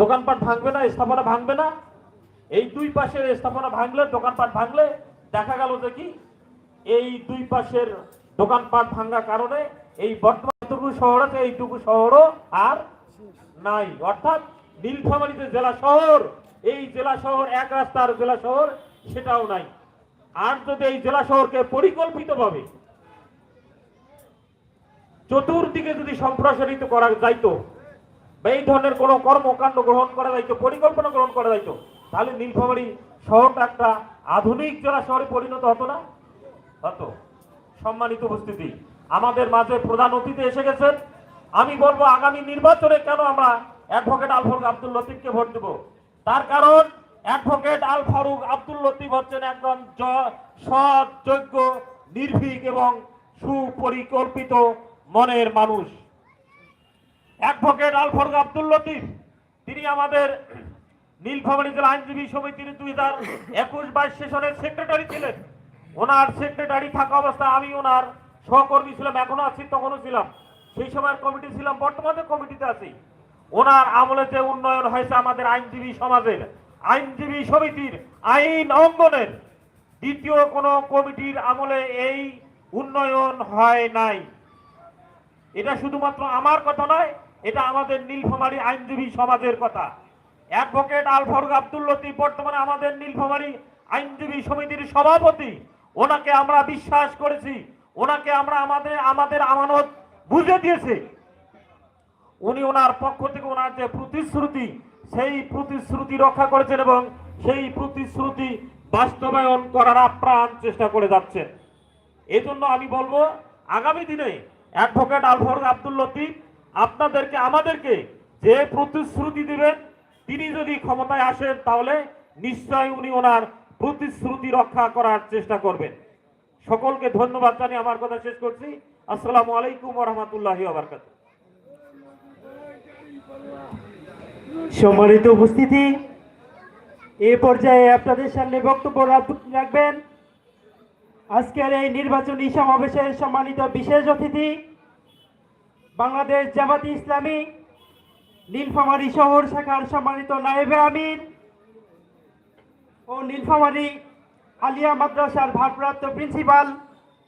দোকানপাট ভাঙবে না, স্থাপনা ভাঙবে না। এই দুই পাশের স্থাপনা ভাঙলে, দোকানপাট ভাঙলে দেখা গেল যে কি, এই দুই পাশের দোকানপাট ভাঙার কারণে এই বর্তমান টুকু শহর এইটুকু শহরও আর নাই। অর্থাৎ নীলফামারীতে জেলা শহর, এই জেলা শহর এক রাস্তার জেলা শহর সেটাও নাই। আর যদি এই জেলা শহরকে পরিকল্পিতভাবে চতুর্দিকে যদি সম্প্রসারিত করা যাইতো বা এই ধরনের কোনো কর্মকাণ্ড গ্রহণ করা যাইতো, পরিকল্পনা গ্রহণ করা যাইতো, তাহলে নীলফামারী শহরটা একটা আধুনিক জেলা শহরে পরিণত হতো না? হতো। সম্মানিত উপস্থিতি, আমাদের মাঝে প্রধান অতিথি এসে গেছেন। আমি বলব, আগামী নির্বাচনে কেন আমরা অ্যাডভোকেট আল ফারুক আব্দুল লতিফকে ভোট দেব? তার কারণ অ্যাডভোকেট আল ফারুক আব্দুল লতিফ হচ্ছেন একজন সৎ, যোগ্য, নির্ভীক এবং সুপরিকল্পিত মনের মানুষ। অ্যাডভোকেট আল ফারুক আব্দুল লতিফ, তিনি আমাদের নীলফামারী জেলা আইনজীবী সমিতির দুই হাজার একুশ বাইশ সেশনের সেক্রেটারি ছিলেন। ওনার সেক্রেটারি থাকা অবস্থায় আমি ওনার সহকর্মী ছিলাম, এখনও আছি, তখনও ছিলাম। সেই সময়ের কমিটি ছিলাম, বর্তমানে কমিটিতে আছি। ওনার আমলে যে উন্নয়ন হয়েছে আমাদের আইনজীবী সমাজের, আইনজীবী সমিতির আইন অঙ্গনের, দ্বিতীয় কোনো কমিটির আমলে এই উন্নয়ন হয় নাই। এটা শুধুমাত্র আমার কথা নয় এটা আমাদের নীলফামারী আইনজীবী সমাজের কথা। অ্যাডভোকেট আল ফারুক আব্দুল লতিফ বর্তমানে আমাদের নীলফামারী আইনজীবী সমিতির সভাপতি। ওনাকে আমরা বিশ্বাস করেছি। ওনাকে আমরা আমাদের আমাদের আমানত বুঝে দিয়েছে। উনি ওনার পক্ষ থেকে ওনার যে প্রতিশ্রুতি, সেই প্রতিশ্রুতি রক্ষা করেছেন এবং সেই প্রতিশ্রুতি বাস্তবায়ন করার আপ্রাণ চেষ্টা করে যাচ্ছেন। এজন্য আমি বলব, আগামী দিনে অ্যাডভোকেট আলফরুক আব্দুল লতিফ আপনাদেরকে, আমাদেরকে যে প্রতিশ্রুতি দিবেন, তিনি যদি ক্ষমতায় আসেন, তাহলে নিশ্চয়ই উনি ওনার প্রতিশ্রুতি রক্ষা করার চেষ্টা করবেন। সকলকে ধন্যবাদ জানিয়ে আমার কথা শেষ করছি। আসসালামু আলাইকুম রহমতুল্লাহি সম্মানিত উপস্থিতি, এ পর্যায়ে আপনাদের সামনে বক্তব্য রাখ- রাখবেন। আজকের এই নির্বাচনী সমাবেশের সম্মানিত বিশেষ অতিথি বাংলাদেশ জামাতি ইসলামী, নীলফামারী শহর শাখার সম্মানিত নায়েবে আমির ও নীলফামারী আলিয়া মাদ্রাসার ভারপ্রাপ্ত প্রিন্সিপাল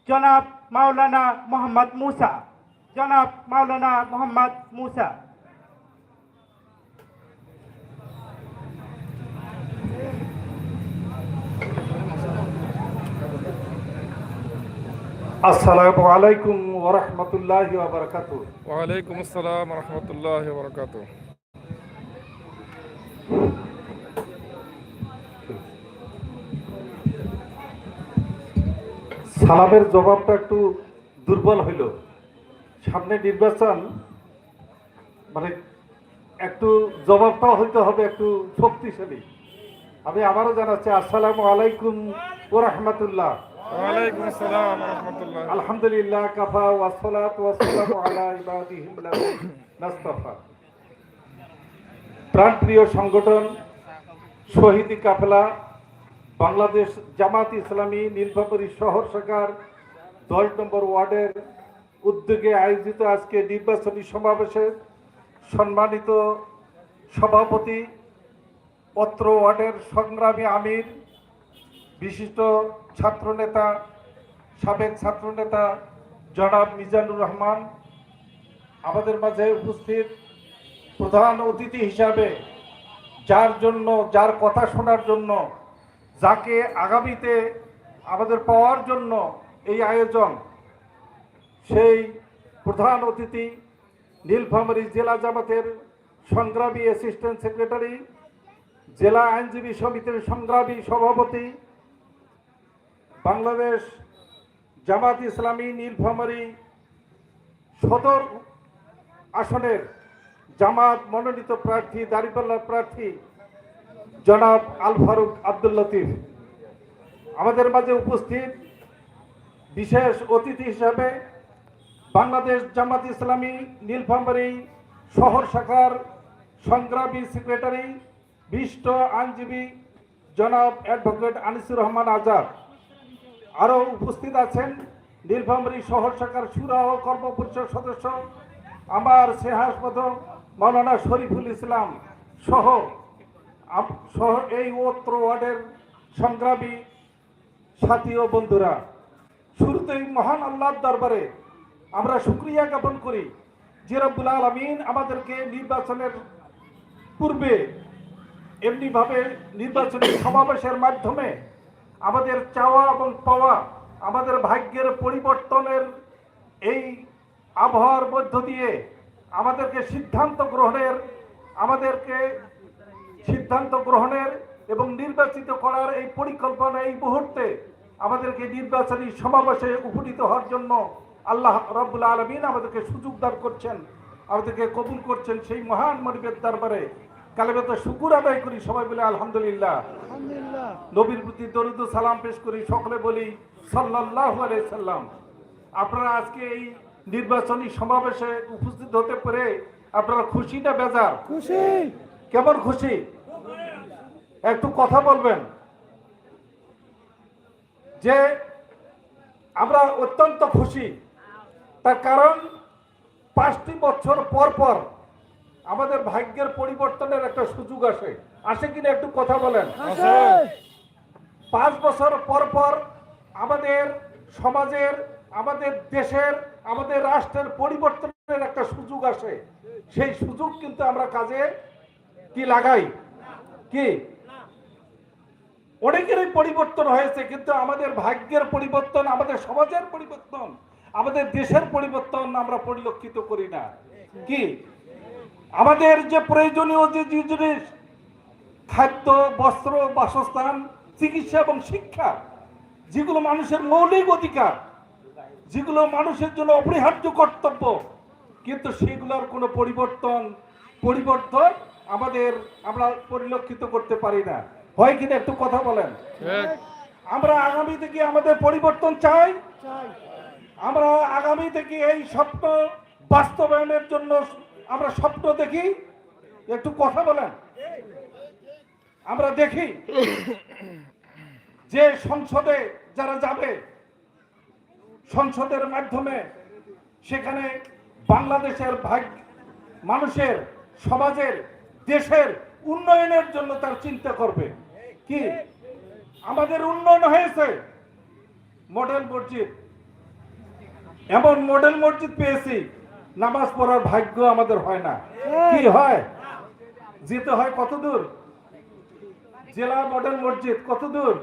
জনাব মাওলানা মোহাম্মদ মুসা। জনাব মাওলানা মোহাম্মদ মুসা। আসসালামু আলাইকুম ওরহমতুল্লাহ বারকাত ওয়ালাইকুম আসসালাম রহমতুল্লাহ বরকাত সালামের জবাবটা একটু দুর্বল হইল। সামনে নির্বাচন মানে একটু জবাবটাও হইতে হবে একটু শক্তিশালী। আমি আবারও জানাচ্ছি আসসালামু আলাইকুম ওরহমতুল্লাহ ওয়ালাইকুম আলহামদুলিল্লাহ, কাফা ওয়াসসালাতু ওয়াসসালামু আলা ইবাদিহিল্লাযিনা নাস্তাফা প্রাণপ্রিয় সংগঠন, শহীদি কাফেলা, বাংলাদেশ জামাত ইসলামী নীলফামারী শহর শাখার দশ নম্বর ওয়ার্ডের উদ্যোগে আয়োজিত আজকে নির্বাচনী সমাবেশে সম্মানিত সভাপতি পত্র ওয়ার্ডের সংগ্রামী আমির, বিশিষ্ট ছাত্রনেতা, সাবেক ছাত্রনেতা জনাব মিজানুর রহমান, আমাদের মাঝে উপস্থিত প্রধান অতিথি হিসাবে যার জন্য, যার কথা শোনার জন্য, যাকে আগামীতে আমাদের পাওয়ার জন্য এই আয়োজন, সেই প্রধান অতিথি নীলফামারী জেলা জামাতের সংগ্রামী অ্যাসিস্ট্যান্ট সেক্রেটারি জেলা আইনজীবী সমিতির সংগ্রামী সভাপতি বাংলাদেশ জামাত ইসলামী নীলফামারী সদর আসনের জামাত মনোনীত প্রার্থী, দাঁড়িপাল্লার প্রার্থী জনাব আল ফারুক আব্দুল লতিফ। আমাদের মাঝে উপস্থিত বিশেষ অতিথি হিসাবে বাংলাদেশ জামাত ইসলামী নীলফামারী শহর শাখার সংগ্রামী সেক্রেটারি, বিশিষ্ট আইনজীবী জনাব অ্যাডভোকেট আনিসুর রহমান আজাদ। আরও উপস্থিত আছেন নীলফামারী শহর শাখার সুরা ও কর্ম পরিষদ সদস্য, আমার সেহাসপদ মৌলানা শরীফুল ইসলাম সহ সহ এই অত্র ওয়ার্ডের সংগ্রামী সাথী ও বন্ধুরা। শুরুতেই মহান আল্লাহর দরবারে আমরা শুক্রিয়া জ্ঞাপন করি যে রব্বুল আলমিন আমাদেরকে নির্বাচনের পূর্বে এমনিভাবে নির্বাচনী সমাবেশের মাধ্যমে আমাদের চাওয়া এবং পাওয়া, আমাদের ভাগ্যের পরিবর্তনের এই আবহাওয়ার মধ্য দিয়ে আমাদেরকে সিদ্ধান্ত গ্রহণের, আমাদেরকে সিদ্ধান্ত গ্রহণের এবং নির্বাচিত করার এই পরিকল্পনা এই মুহূর্তে আমাদেরকে নির্বাচনী সমাবেশে উপনীত হওয়ার জন্য আল্লাহ রব্বুল আলমিন আমাদেরকে সুযোগ দান করছেন, আমাদেরকে কবুল করছেন সেই মহান মনিবের দরবারে। কালেবে তো শুকুর আদায় করি সবাই বলে আলহামদুলিল্লাহ। নবীর প্রতি দরুদ সালাম পেশ করি সকলে বলি সাল্লাল্লাহু আলাইহি সাল্লাম। আপনারা আজকে এই নির্বাচনী সমাবেশে উপস্থিত হতে পেরে আপনারা খুশি না বেজার? খুশি। কেমন খুশি? একটু কথা বলবেন। যে আমরা অত্যন্ত খুশি তার কারণ পাঁচটি বছর পর পর আমাদের ভাগ্যের পরিবর্তনের একটা সুযোগ আসে। আসে কিনা একটু কথা বলেন। পাঁচ বছর পর পর আমাদের সমাজের আমাদের দেশের আমাদের রাষ্ট্রের পরিবর্তনের একটা সুযোগ আসে। সেই সুযোগ কিন্তু আমরা কাজে কি লাগাই? কি? অনেকেরই পরিবর্তন হয়েছে কিন্তু আমাদের ভাগ্যের পরিবর্তন আমাদের সমাজের পরিবর্তন আমাদের দেশের পরিবর্তন আমরা পরিলক্ষিত করি না। কি? আমাদের যে প্রয়োজনীয় যে জিনিস খাদ্য বস্ত্র বাসস্থান চিকিৎসা এবং শিক্ষা যেগুলো মানুষের মৌলিক অধিকার যেগুলো মানুষের জন্য অপরিহার্য কর্তব্য কিন্তু সেগুলোর কোনো পরিবর্তন পরিবর্তন আমাদের আমরা পরিলক্ষিত করতে পারি না। হয় কিনা একটু কথা বলেন? ঠিক। আমরা আগামী থেকে আমাদের পরিবর্তন চাই। আমরা আগামী থেকে এই স্বপ্ন বাস্তবায়নের জন্য আমরা স্বপ্ন দেখি, একটু কথা বলেন। আমরা দেখি যে সংসদে যারা যাবে, সংসদের মাধ্যমে সেখানে বাংলাদেশের ভাগ, মানুষের, সমাজের, দেশের উন্নয়নের জন্য তার চিন্তা করবে। কি? আমাদের উন্নয়ন হয়েছে। মডেল মসজিদ। এমন মডেল মসজিদ পেয়েছি নামাজ পড়ার ভাগ্য আমাদের হয় না। কি হয়? যেতে হয় কত দূর? জেলা মডেল মসজিদ কত দূর?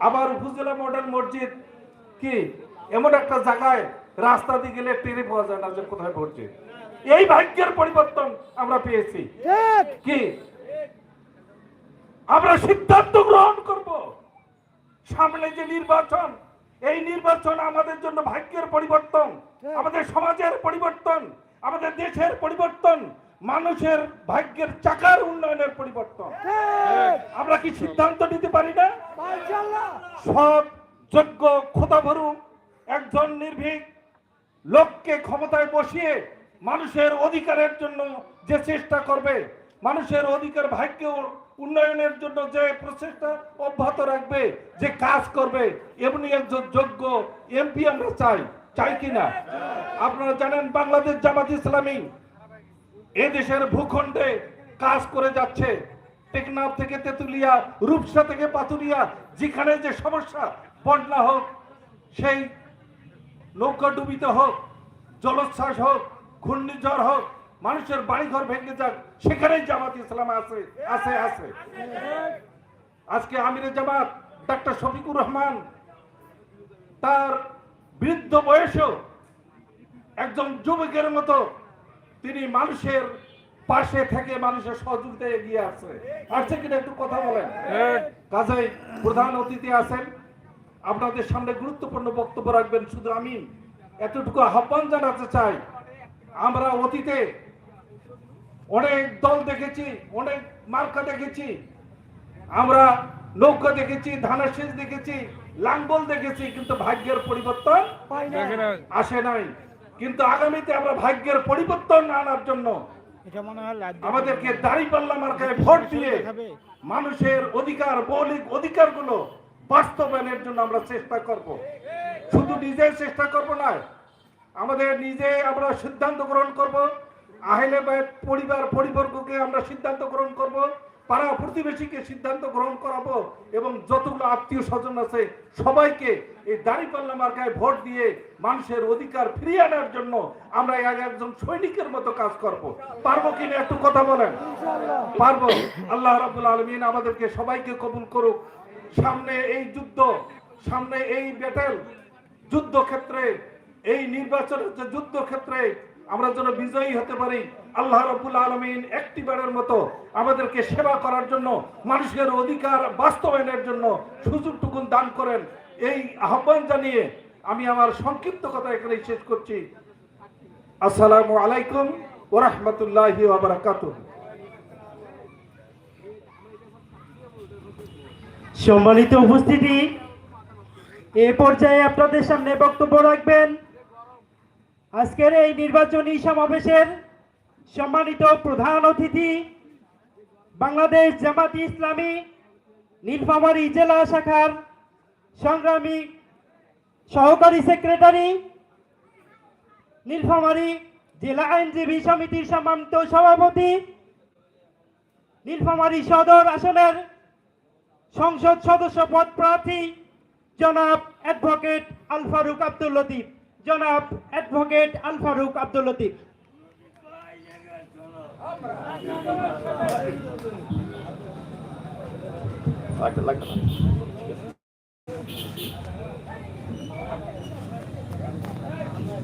আবার উপজেলা মডেল মসজিদ কি? এমন একটা জায়গায় রাস্তা দিয়ে গেলে টেনে পাওয়া যায় না যে কোথায় মসজিদ এই ভাগ্যের পরিবর্তন আমরা পেয়েছি। কি? আমরা সিদ্ধান্ত গ্রহণ করব। সামনে যে নির্বাচন এই নির্বাচন আমাদের জন্য ভাগ্যের পরিবর্তন। আমাদের সমাজের পরিবর্তন আমাদের দেশের পরিবর্তন মানুষের ভাগ্যের চাকার উন্নয়নের পরিবর্তন। আমরা কি সিদ্ধান্ত নিতে পারি না? সব যোগ্য ক্ষোতাভরু একজন নির্ভীক লোককে ক্ষমতায় বসিয়ে মানুষের অধিকারের জন্য যে চেষ্টা করবে মানুষের অধিকার ভাগ্য উন্নয়নের জন্য যে প্রচেষ্টা অব্যাহত রাখবে যে কাজ করবে এমনি একজন যোগ্য এমপি আমরা চাই। চাই কিনা? আপনারা জানেন বাংলাদেশ জামাত ইসলামী এ দেশের ভূখণ্ডে কাজ করে যাচ্ছে। টেকনাফ থেকে তেতুলিয়া, রূপসা থেকে পাতুরিয়া যেখানে যে সমস্যা, বন্যা হোক, সেই নৌকা ডুবিতে হোক, জলোচ্ছ্বাস হোক, ঘূর্ণিঝড় হোক, মানুষের বাড়িঘর ভেঙে যাক, সেখানেই জামাত ইসলাম আছে আছে আছে। আজকে আমিরে জামাত, ডাক্তার শফিকুর রহমান, তার বৃদ্ধ বয়সেও একজন যুবকের মতো তিনি মানুষের পাশে থেকে মানুষের সহযোগিতায় এগিয়ে আসছে। আসছে কিনা একটু কথা বলেন। ঠিক কাজেই প্রধান অতিথি আছেন। আপনাদের সামনে গুরুত্বপূর্ণ বক্তব্য রাখবেন। শুধু আমি এতটুকু আহ্বান জানাতে চাই আমরা অতীতে অনেক দল দেখেছি অনেক মার্কা দেখেছি। আমরা নৌকা দেখেছি ধানের শীষ দেখেছি লাঙ্গল দেখেছি কিন্তু ভাগ্যের পরিবর্তন আসে নাই। কিন্তু আগামীতে আমরা ভাগ্যের পরিবর্তন আনার জন্য আমাদেরকে মনে হয় লাইট মার্কায় ভোট দিয়ে মানুষের অধিকার মৌলিক অধিকারগুলো বাস্তবায়নের জন্য আমরা চেষ্টা করব। শুধু নিজের চেষ্টা করব না আমাদের নিজে আমরা সিদ্ধান্ত গ্রহণ করব। আহলে পরিবার পরিবর্গকে আমরা সিদ্ধান্ত গ্রহণ করব। পাড়া প্রতিবেশীকে সিদ্ধান্ত গ্রহণ করাবো এবং যতগুলো আত্মীয় স্বজন আছে সবাইকে এই দাঁড়িপাল্লা মার্কায় ভোট দিয়ে মানুষের অধিকার ফিরিয়ে আনার জন্য আমরা এক একজন সৈনিকের মতো কাজ করব। পারব কিনা একটু কথা বলেন? পারব। আল্লাহ রাবুল আলমিন আমাদেরকে সবাইকে কবুল করুক। সামনে এই যুদ্ধ, সামনে এই ব্যাটেল যুদ্ধক্ষেত্রে, এই নির্বাচনের যুদ্ধক্ষেত্রে আমরা যেন বিজয়ী হতে পারি আল্লাহ রবুল আলমিন একটি বারের মতো আমাদেরকে সেবা করার জন্য, মানুষের অধিকার বাস্তবায়নের জন্য সুযোগটুকু দান করেন। এই আহ্বান জানিয়ে আমি আমার সংক্ষিপ্ত কথা এখানে শেষ করছি। আসসালামু আলাইকুম ওরহমতুল্লাহি ওবরাকাতুহ। সম্মানিত উপস্থিতি, এ পর্যায়ে আপনাদের সামনে বক্তব্য রাখবেন। আজকের এই নির্বাচনী সমাবেশের সম্মানিত প্রধান অতিথি, বাংলাদেশ জামাতি ইসলামী নীলফামারী জেলা শাখার সংগ্রামী সহকারী সেক্রেটারি, নীলফামারী জেলা আইনজীবী সমিতির সম্মানিত সভাপতি, নীলফামারী সদর আসনের সংসদ সদস্য পদ প্রার্থী জনাব অ্যাডভোকেট আল ফারুক আব্দুল লতিফ। জনাব অ্যাডভোকেট আল ফারুক আব্দুল লতিফ। লাগবে লাগবে